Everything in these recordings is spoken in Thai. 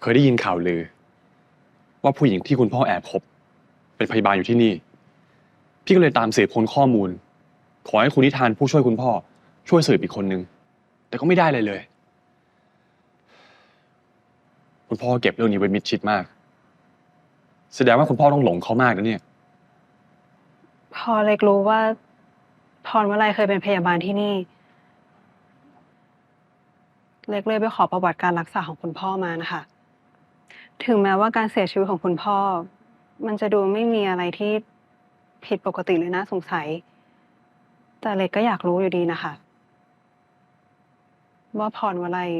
เคยได้ยินข่าวลือ ว่าผู้หญิงที่คุณพ่อแอบคบเป็นพยาบาลอยู่ที่นี่ พี่ก็เลยตามสืบค้นข้อมูล ขอให้คุณนิทานผู้ช่วยคุณพ่อ ช่วยสืบอีกคนนึง แต่ก็ไม่ได้เลยเลย คุณพ่อเก็บเรื่องนี้ไว้มิดชิดมาก แสดงว่าคุณพ่อต้องหลงเขามากนะเนี่ย พอเล็กรู้ว่าพรวลัยเคยเป็นพยาบาลที่นี่ เล็กเลยไปขอประวัติการรักษาของคุณพ่อมานะคะ ถึงแม้ว่าการเสียชีวิตของคุณพ่อ มันจะดูไม่มีอะไรที่ผิดปกติหรือน่าสงสัย แต่เล็กก็อยากรู้อยู่ดีนะคะ ว่าพรวลัย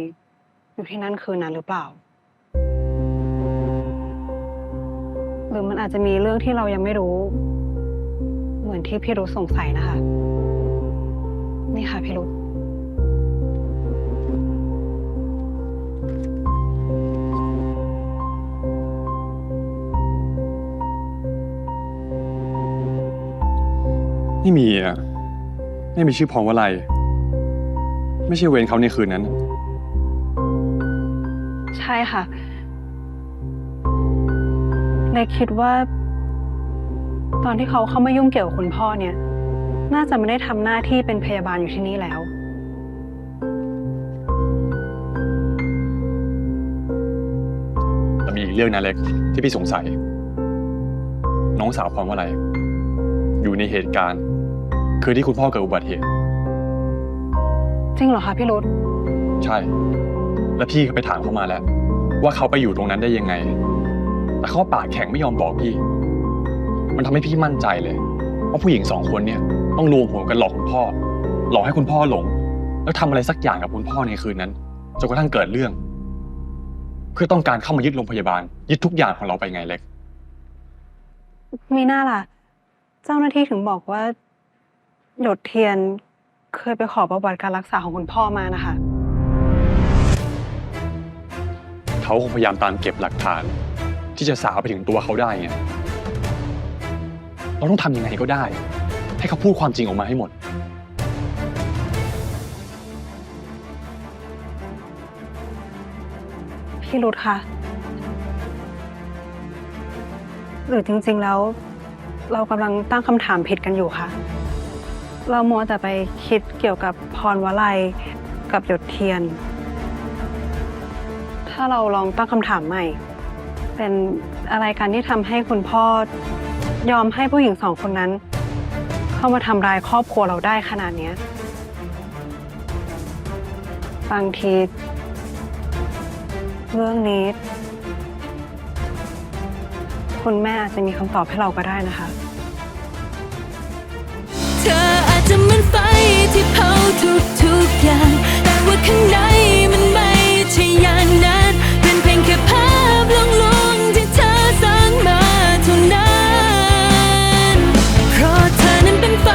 อยู่ที่นั่นคืนนั้นหรือเปล่า หรือมันอาจจะมีเรื่องที่เรายังไม่รู้ เหมือนที่พี่รุธสงสัยนะคะ นี่ค่ะพี่รุ ไม่มีอะ ไม่มีชื่อพรวลัย ไม่ใช่เวรเขาในคืนนั้น ใช่ค่ะเล็กคิดว่า ตอนที่เขาเข้ามายุ่งเกี่ยวกับคุณพ่อเนี่ย น่าจะไม่ได้ทำหน้าที่เป็นพยาบาลอยู่ที่นี่แล้ว แต่มีอีกเรื่องนะเล็กที่พี่สงสัย น้องสาวพรว่าอะไรอยู่ในเหตุการณ์ คือที่คุณพ่อเกิดอุบัติเหตุ จริงเหรอคะพี่รุธใช่ แล้วพี่ก็ไปถามเขามาแล้ว ว่าเขาไปอยู่ตรงนั้นได้ยังไง แต่เขาปากแข็งไม่ยอมบอกพี่ มันทำให้พี่มั่นใจเลยว่าผู้หญิงสองคนเนี่ยต้องรวมหัวกันหลอกคุณพ่อ หลอกให้คุณพ่อหลง แล้วทำอะไรสักอย่างกับคุณพ่อในคืนนั้นจนกระทั่งเกิดเรื่อง เพื่อต้องการเข้ามายึดโรงพยาบาล ยึดทุกอย่างของเราไปไงเล็ก มีหน้าล่ะ เจ้าหน้าที่ถึงบอกว่า หยดเทียนเคยไปขอประวัติการรักษาของคุณพ่อมานะคะ เขาคงพยายามตามเก็บหลักฐาน ที่จะสาวไปถึงตัวเขาได้ไงเราต้องทำยังไงก็ได้ ให้เขาพูดความจริงออกมาให้หมด พี่รุธคะหรือจริงๆแล้ว เรากำลังตั้งคำถามผิดกันอยู่คะ เรามัวแต่ไปคิดเกี่ยวกับพรวลัยกับหยดเทียน ถ้าเราลองตั้งคำถามใหม่ เป็นอะไรกันที่ทำให้คุณพ่อยอมให้ผู้หญิงสองคนนั้น เข้ามาทำร้ายครอบครัวเราได้ขนาดนี้บางที เรื่องนี้ คุณแม่อาจจะมีคำตอบให้เราก็ได้นะคะ ที่เผาทุกทุกอย่าง แต่ว่าข้างในมันไม่ใช่อย่างนั้น เป็นเพียงแค่ภาพลงๆที่เธอสร้างมาเท่านั้น เพราะเธอนั้นเป็นไฟ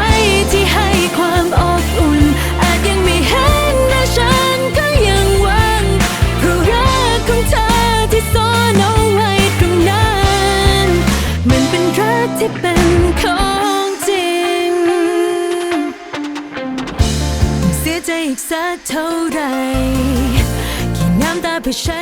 ที่ให้ความอบอุ่น อาจยังไม่เห็นแต่ฉันก็ยังหวัง เพราะรักของเธอที่ซ่อนเอาไว้ตรงนั้น มันเป็นรักที่เป็น ใจอีกสักเท่าไหรกี่น้ำตาเพื่อใช้